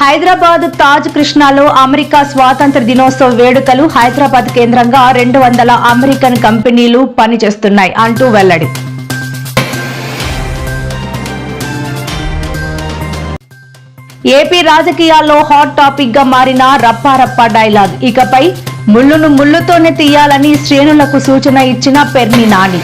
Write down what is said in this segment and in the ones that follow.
Hyderabad Taj కృష్ణాలో America స్వాతంత్ర దినోత్సవ వేడుకలు హైదరాబాద్ కేంద్రంగా రెండు వందల అమెరికన్ కంపెనీలు పనిచేస్తున్నాయి అంటూ వెల్లడి. ఏపీ రాజకీయాల్లో హాట్ టాపిక్గా మారిన రప్పారప్ప డైలాగ్. ఇకపై ముళ్ళును ముళ్ళుతోనే తీయాలని శ్రేణులకు సూచన ఇచ్చిన పెర్ని నాని.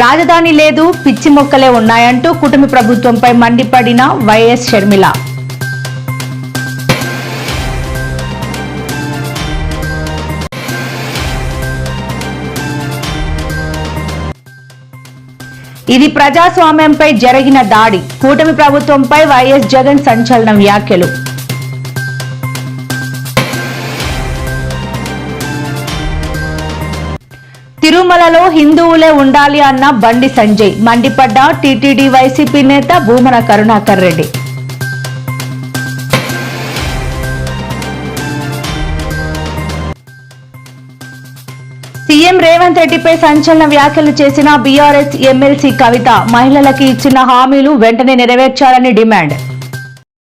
రాజధాని లేదు పిచ్చి మొక్కలే ఉన్నాయంటూ కుటుంబ ప్రభుత్వంపై మండిపడిన వైఎస్ షర్మిల. ఇది ప్రజాస్వామ్యంపై జరిగిన దాడి. కూటమి ప్రభుత్వంపై వైఎస్ జగన్ సంచలన వ్యాఖ్యలు. తిరుమలలో హిందువులే ఉండాలి అన్న బండి సంజయ్. మండిపడ్డ టీటీడీ వైసీపీ నేత భూమన కరుణాకర్ రెడ్డి. సీఎం రేవంత్ రెడ్డిపై సంచలన వ్యాఖ్యలు చేసిన బీఆర్ఎస్ ఎమ్మెల్సీ కవిత మహిళలకి ఇచ్చిన హామీలు వెంటనే నెరవేర్చాలని డిమాండ్.